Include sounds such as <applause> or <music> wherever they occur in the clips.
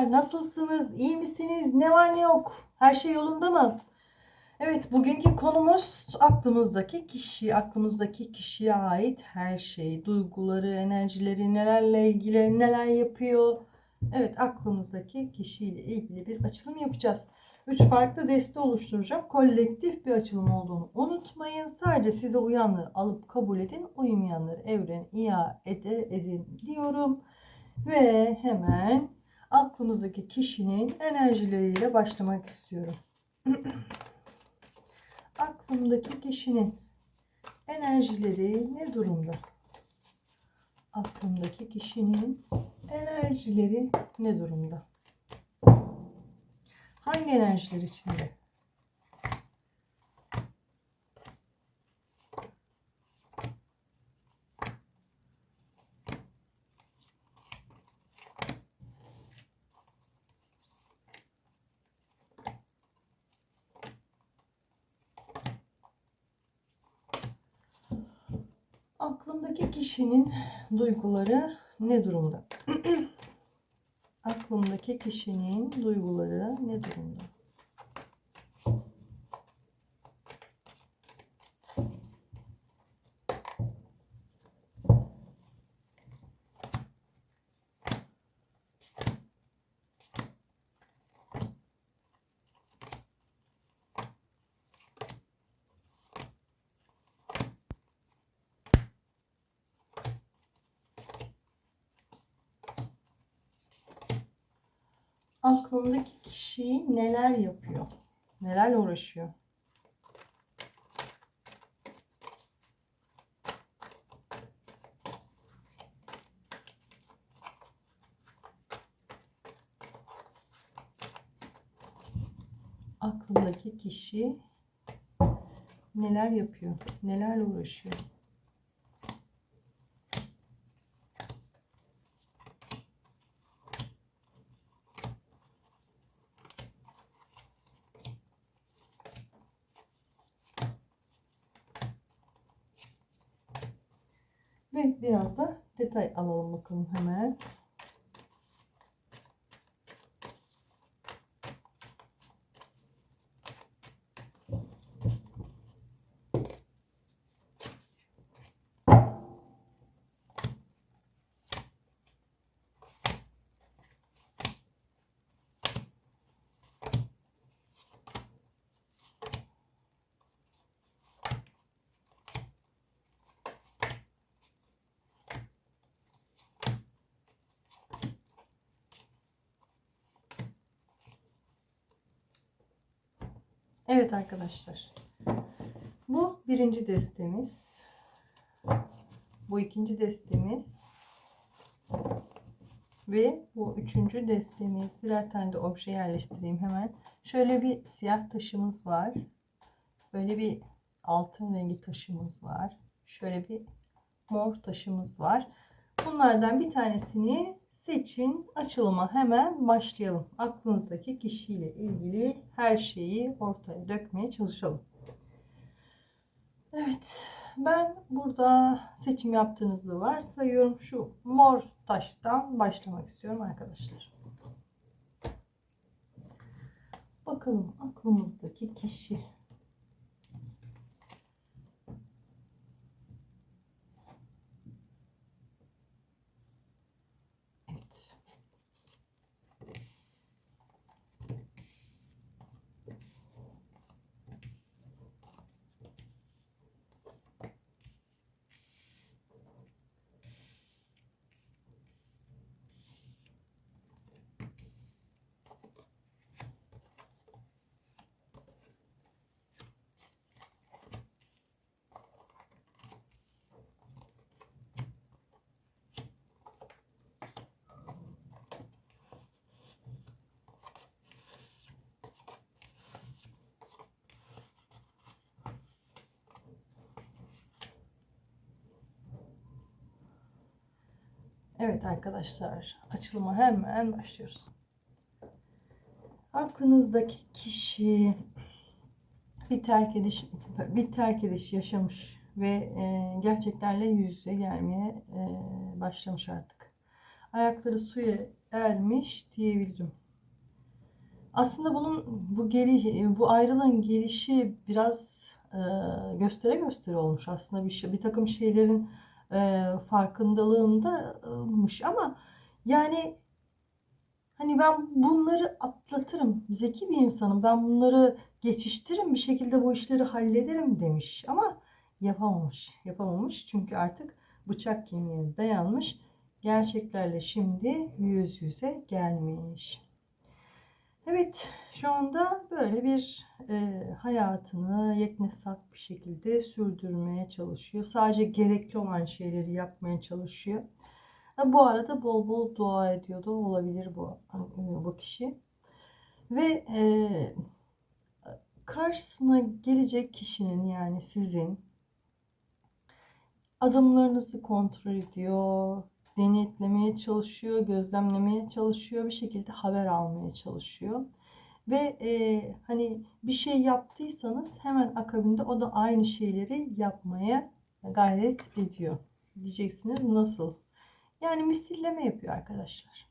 Merhaba arkadaşlar. Nasılsınız? İyi misiniz? Ne var ne yok? Her şey yolunda mı? Evet, bugünkü konumuz aklımızdaki kişi, aklımızdaki kişiye ait her şey, duyguları, enerjileri, nelerle ilgili, neler yapıyor. Evet, aklımızdaki kişiyle ilgili bir açılım yapacağız. Üç farklı deste oluşturacağım. Kolektif bir açılım olduğunu unutmayın. Sadece size uyanları alıp kabul edin. Uymayanları evren iade edin diyorum. Ve hemen aklımızdaki kişinin enerjileriyle başlamak istiyorum. <clears throat> Aklımdaki kişinin enerjileri ne durumda? Aklımdaki kişinin enerjileri ne durumda? Hangi enerjiler içinde? Aklımdaki kişinin duyguları ne durumda? <clears throat> Aklımdaki kişinin duyguları ne durumda? Aklımdaki kişi neler yapıyor? Nelerle uğraşıyor? Aklımdaki kişi neler yapıyor? Nelerle uğraşıyor? Ve biraz da detay alalım bakalım hemen. Evet arkadaşlar. Bu birinci destemiz. Bu ikinci destemiz. Ve bu üçüncü destemiz. Birer tane de obje yerleştireyim hemen. Şöyle bir siyah taşımız var. Böyle bir altın rengi taşımız var. Şöyle bir mor taşımız var. Bunlardan bir tanesini seçin. Açılıma hemen başlayalım. Aklınızdaki kişiyle ilgili her şeyi ortaya dökmeye çalışalım. Evet. Ben burada seçim yaptığınızı varsayıyorum. Şu mor taştan başlamak istiyorum arkadaşlar. Bakalım aklımızdaki kişi Evet arkadaşlar açılıma hemen başlıyoruz. Aklınızdaki kişi bir terk ediş bir terk ediş yaşamış ve e, gerçeklerle yüz yüze gelmeye e, başlamış artık. ayakları suya ermiş diyebilirim. Aslında bunun bu geri bu ayrılığın gelişi biraz e, göstere göstere olmuş aslında bir şey bir takım şeylerin e, farkındalığındamış ama yani hani ben bunları atlatırım. Zeki bir insanım. Ben bunları geçiştiririm bir şekilde bu işleri hallederim demiş. Ama yapamamış yapamamış. Çünkü artık bıçak kemiğe dayanmış. Gerçeklerle şimdi yüz yüze gelmiş. Evet, şu anda böyle bir e, hayatını yeknesak bir şekilde sürdürmeye çalışıyor. Sadece gerekli olan şeyleri yapmaya çalışıyor. Ha, bu arada bol bol dua ediyor da olabilir bu bu kişi. Ve e, karşısına gelecek kişinin yani sizin adımlarınızı kontrol ediyor, denetlemeye çalışıyor, gözlemlemeye çalışıyor, bir şekilde haber almaya çalışıyor. Ve e, hani bir şey yaptıysanız hemen akabinde o da aynı şeyleri yapmaya gayret ediyor. Diyeceksiniz nasıl? Yani misilleme yapıyor arkadaşlar.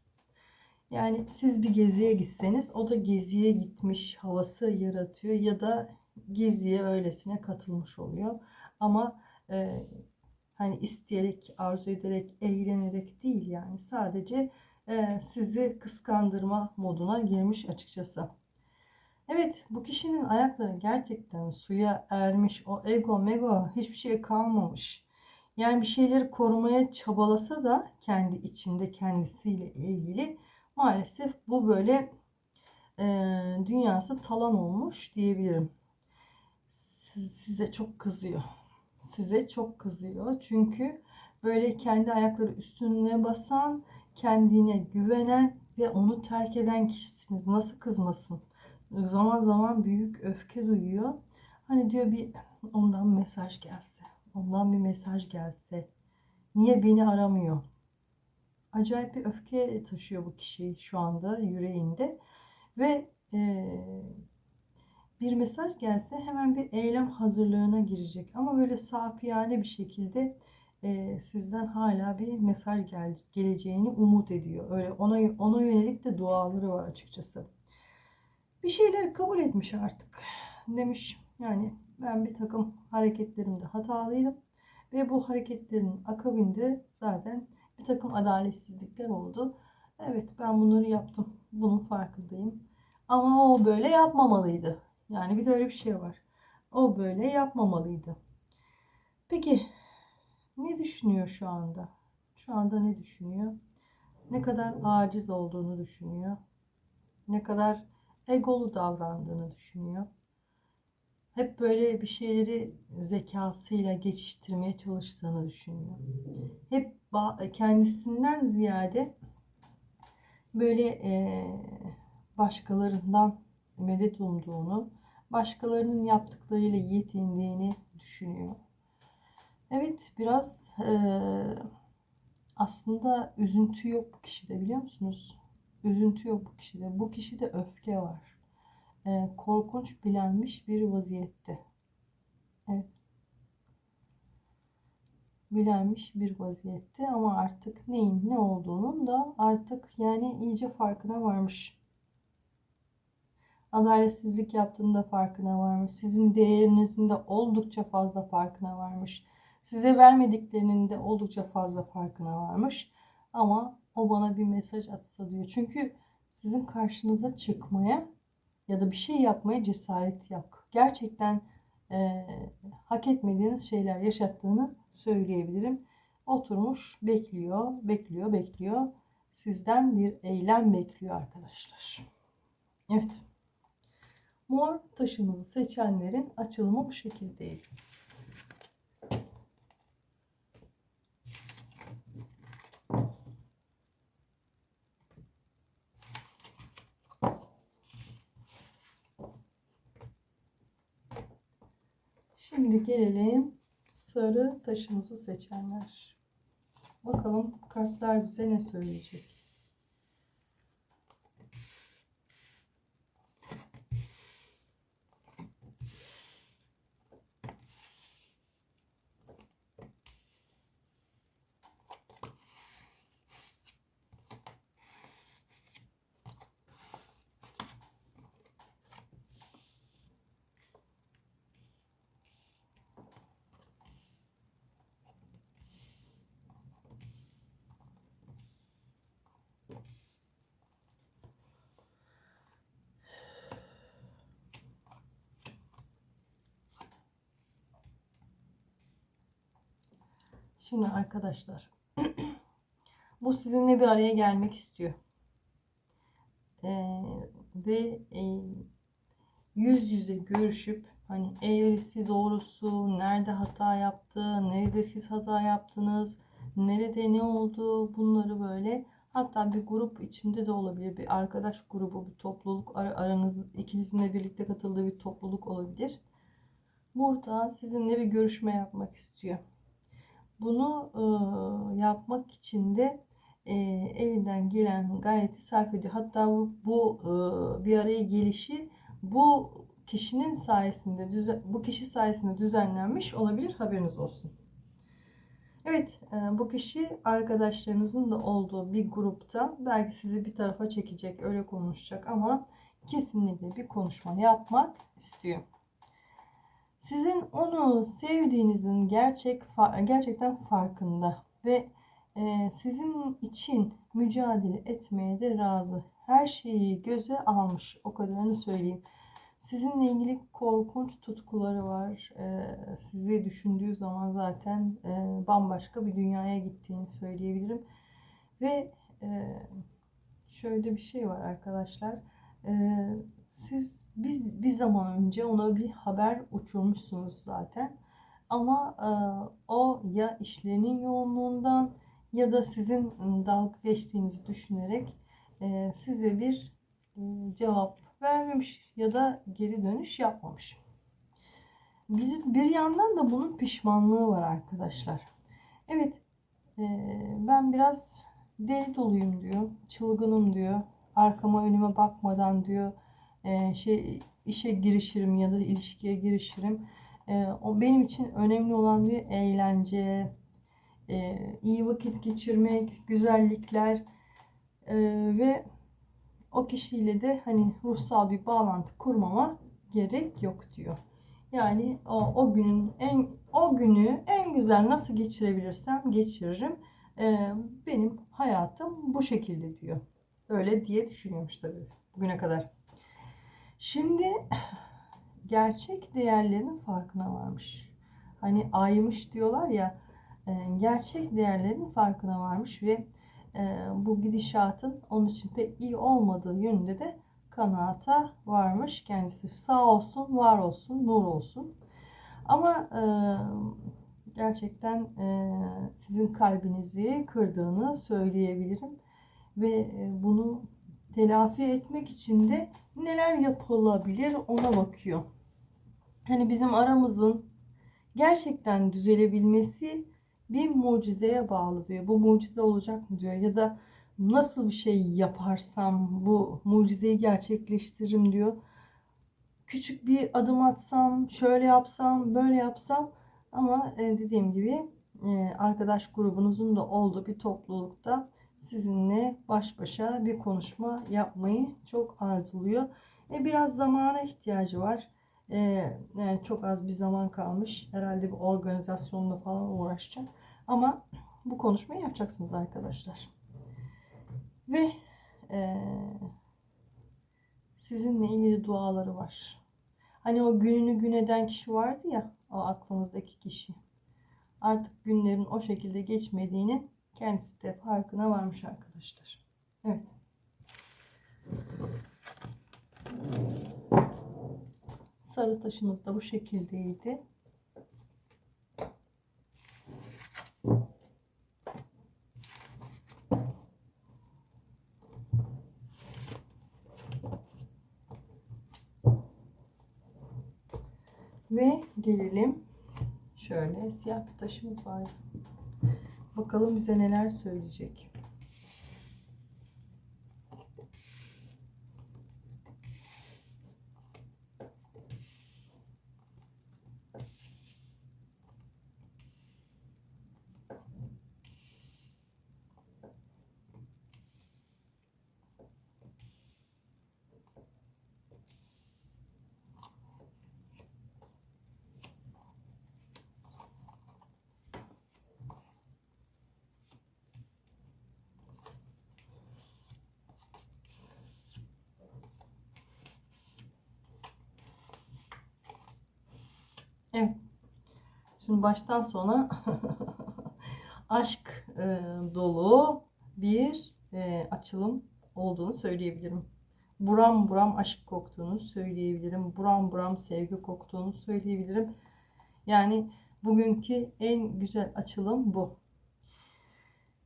Yani siz bir geziye gitseniz o da geziye gitmiş havası yaratıyor ya da geziye öylesine katılmış oluyor. Ama e, hani isteyerek, arzu ederek, eğlenerek değil yani sadece e, sizi kıskandırma moduna girmiş açıkçası. Evet bu kişinin ayakları gerçekten suya ermiş. O ego mego hiçbir şey kalmamış. Yani bir şeyleri korumaya çabalasa da kendi içinde kendisiyle ilgili maalesef bu böyle e, dünyası talan olmuş diyebilirim. Size çok kızıyor size çok kızıyor. Çünkü böyle kendi ayakları üstüne basan, kendine güvenen ve onu terk eden kişisiniz. Nasıl kızmasın? Zaman zaman büyük öfke duyuyor. Hani diyor bir ondan mesaj gelse. Ondan bir mesaj gelse. Niye beni aramıyor? Acayip bir öfke taşıyor bu kişi şu anda yüreğinde. Ve e, bir mesaj gelse hemen bir eylem hazırlığına girecek. Ama böyle safiyane bir şekilde e, sizden hala bir mesaj gel geleceğini umut ediyor. Öyle ona ona yönelik de duaları var açıkçası. Bir şeyleri kabul etmiş artık. Demiş yani ben bir takım hareketlerimde hatalıydım ve bu hareketlerin akabinde zaten bir takım adaletsizlikler oldu. Evet ben bunları yaptım. Bunun farkındayım. Ama o böyle yapmamalıydı yani bir de öyle bir şey var. O böyle yapmamalıydı. Peki ne düşünüyor şu anda? Şu anda ne düşünüyor? Ne kadar aciz olduğunu düşünüyor. Ne kadar egolu davrandığını düşünüyor. Hep böyle bir şeyleri zekasıyla geçiştirmeye çalıştığını düşünüyor. Hep kendisinden ziyade böyle başkalarından medet umduğunu, başkalarının yaptıklarıyla yetindiğini düşünüyor. Evet biraz e, aslında üzüntü yok bu kişide biliyor musunuz? Üzüntü yok bu kişide. Bu kişide öfke var. E, korkunç bilenmiş bir vaziyette. Evet. Bilenmiş bir vaziyette ama artık neyin ne olduğunun da artık yani iyice farkına varmış adaletsizlik yaptığında farkına varmış. Sizin değerinizin de oldukça fazla farkına varmış. Size vermediklerinin de oldukça fazla farkına varmış. Ama o bana bir mesaj atsa diyor. Çünkü sizin karşınıza çıkmaya ya da bir şey yapmaya cesaret yok. Gerçekten e, hak etmediğiniz şeyler yaşattığını söyleyebilirim. Oturmuş bekliyor, bekliyor, bekliyor. Sizden bir eylem bekliyor arkadaşlar. Evet. Mor taşımızı seçenlerin açılımı bu şekildeydi. Şimdi gelelim sarı taşımızı seçenler. Bakalım kartlar bize ne söyleyecek. Şimdi arkadaşlar <clears throat> bu sizinle bir araya gelmek istiyor. Ee, ve e, yüz yüze görüşüp hani eğrisi doğrusu nerede hata yaptı, nerede siz hata yaptınız, nerede ne oldu bunları böyle hatta bir grup içinde de olabilir bir arkadaş grubu bir topluluk ar- aranız ikinizin birlikte katıldığı bir topluluk olabilir. Burada sizinle bir görüşme yapmak istiyor. Bunu e, yapmak için de e, elinden gelen gayreti sarf ediyor. Hatta bu, bu e, bir araya gelişi bu kişinin sayesinde düzen, bu kişi sayesinde düzenlenmiş olabilir haberiniz olsun. Evet, bu kişi arkadaşlarınızın da olduğu bir grupta belki sizi bir tarafa çekecek, öyle konuşacak ama kesinlikle bir konuşma yapmak istiyor. Sizin onu sevdiğinizin gerçek gerçekten farkında ve e, sizin için mücadele etmeye de razı. Her şeyi göze almış. O kadarını söyleyeyim. Sizinle ilgili korkunç tutkuları var. E, sizi düşündüğü zaman zaten e, bambaşka bir dünyaya gittiğini söyleyebilirim. Ve şöyle bir şey var arkadaşlar. Siz biz bir zaman önce ona bir haber uçurmuşsunuz zaten. Ama e, o ya işlerinin yoğunluğundan ya da sizin dalga geçtiğinizi düşünerek e, size bir e, cevap vermemiş ya da geri dönüş yapmamış. Biz, bir yandan da bunun pişmanlığı var arkadaşlar. Evet e, ben biraz deli doluyum diyor, çılgınım diyor, arkama önüme bakmadan diyor, e, şey işe girişirim ya da ilişkiye girişirim. E, o benim için önemli olan diyor eğlence, e, iyi vakit geçirmek, güzellikler e, ve o kişiyle de hani ruhsal bir bağlantı kurmama gerek yok diyor. Yani o, o günün en o günü en güzel nasıl geçirebilirsem geçiririm. E, benim hayatım bu şekilde diyor. Öyle diye düşünüyormuş tabii bugüne kadar. Şimdi <sighs> gerçek değerlerin farkına varmış. Hani aymış diyorlar ya e, gerçek değerlerin farkına varmış ve e, bu gidişatın onun için pek iyi olmadığı yönünde de kanaata varmış kendisi. Sağ olsun, var olsun, nur olsun. Ama e, gerçekten sizin kalbinizi kırdığını söyleyebilirim ve bunu telafi etmek için de neler yapılabilir ona bakıyor. Hani bizim aramızın gerçekten düzelebilmesi bir mucizeye bağlı diyor. Bu mucize olacak mı diyor ya da nasıl bir şey yaparsam bu mucizeyi gerçekleştiririm diyor. Küçük bir adım atsam, şöyle yapsam, böyle yapsam ama e, dediğim gibi e, arkadaş grubunuzun da olduğu bir toplulukta sizinle baş başa bir konuşma yapmayı çok arzuluyor. E, biraz zamana ihtiyacı var. E, yani çok az bir zaman kalmış. Herhalde bir organizasyonla falan uğraşacak. Ama bu konuşmayı yapacaksınız arkadaşlar. Ve e, sizinle ilgili duaları var. Hani o gününü gün eden kişi vardı ya, o aklınızdaki kişi. Artık günlerin o şekilde geçmediğinin kendisi de farkına varmış arkadaşlar. Evet. Sarı taşımız da bu şekildeydi. Ve gelelim şöyle siyah bir taşımız var. Bakalım bize neler söyleyecek. Evet. Şimdi baştan sona <laughs> aşk e, dolu bir e, açılım olduğunu söyleyebilirim. Buram buram aşk koktuğunu söyleyebilirim. Buram buram sevgi koktuğunu söyleyebilirim. Yani bugünkü en güzel açılım bu.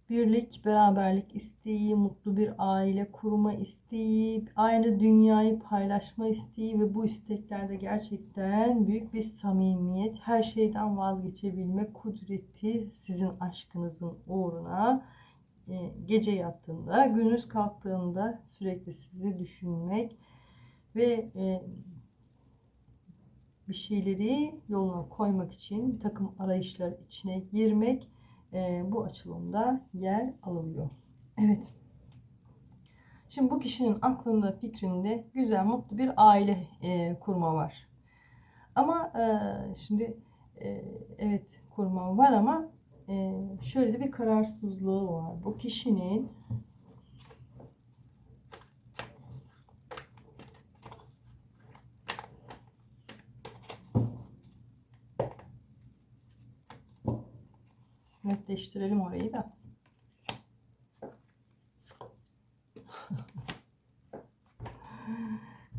Birlik, beraberlik isteği, mutlu bir aile kurma isteği, aynı dünyayı paylaşma isteği ve bu isteklerde gerçekten büyük bir samimiyet, her şeyden vazgeçebilme kudreti sizin aşkınızın uğruna e, gece yattığında, gündüz kalktığında sürekli sizi düşünmek ve e, bir şeyleri yoluna koymak için bir takım arayışlar içine girmek e, bu açılımda yer alıyor. Evet. Şimdi bu kişinin aklında, fikrinde güzel, mutlu bir aile e, kurma var. Ama e, şimdi e, evet kurma var ama e, şöyle bir kararsızlığı var. Bu kişinin netleştirelim orayı da.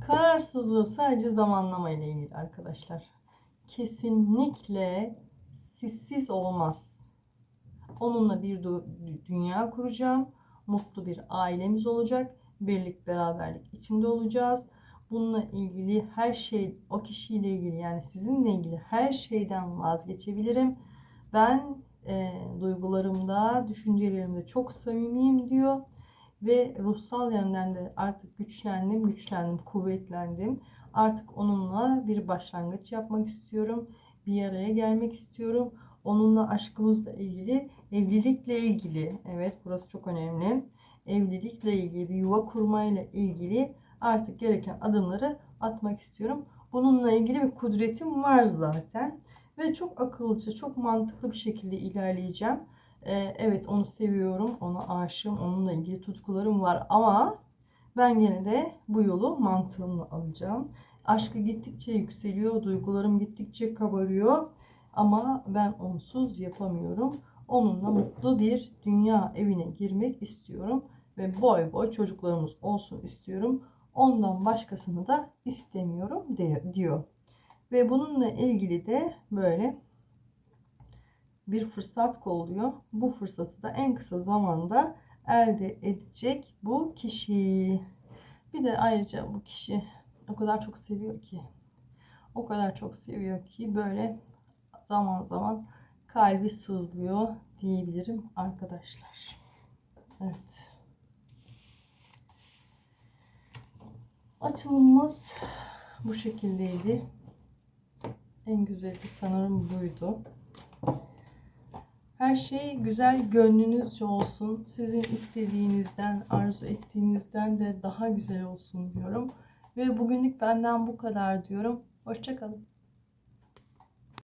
Kararsızlığı sadece zamanlama ile ilgili arkadaşlar. Kesinlikle sizsiz olmaz. Onunla bir dünya kuracağım. Mutlu bir ailemiz olacak. Birlik, beraberlik içinde olacağız. Bununla ilgili her şey, o kişiyle ilgili yani sizinle ilgili her şeyden vazgeçebilirim. Ben e, duygularımda, düşüncelerimde çok samimiyim diyor. Ve ruhsal yönden de artık güçlendim, güçlendim, kuvvetlendim. Artık onunla bir başlangıç yapmak istiyorum. Bir araya gelmek istiyorum. Onunla aşkımızla ilgili, evlilikle ilgili, evet burası çok önemli. Evlilikle ilgili, bir yuva kurmayla ilgili artık gereken adımları atmak istiyorum. Bununla ilgili bir kudretim var zaten. Ve çok akıllıca, çok mantıklı bir şekilde ilerleyeceğim. Ee, evet onu seviyorum, ona aşığım, onunla ilgili tutkularım var ama ben gene de bu yolu mantığımla alacağım. Aşkı gittikçe yükseliyor, duygularım gittikçe kabarıyor ama ben onsuz yapamıyorum. Onunla mutlu bir dünya evine girmek istiyorum ve boy boy çocuklarımız olsun istiyorum. Ondan başkasını da istemiyorum diyor. Ve bununla ilgili de böyle bir fırsat kolluyor. Bu fırsatı da en kısa zamanda elde edecek bu kişi. Bir de ayrıca bu kişi o kadar çok seviyor ki o kadar çok seviyor ki böyle zaman zaman kalbi sızlıyor diyebilirim arkadaşlar. Evet. Açılımımız bu şekildeydi. En güzeli sanırım buydu. Her şey güzel gönlünüzce olsun. Sizin istediğinizden, arzu ettiğinizden de daha güzel olsun diyorum. Ve bugünlük benden bu kadar diyorum. Hoşçakalın.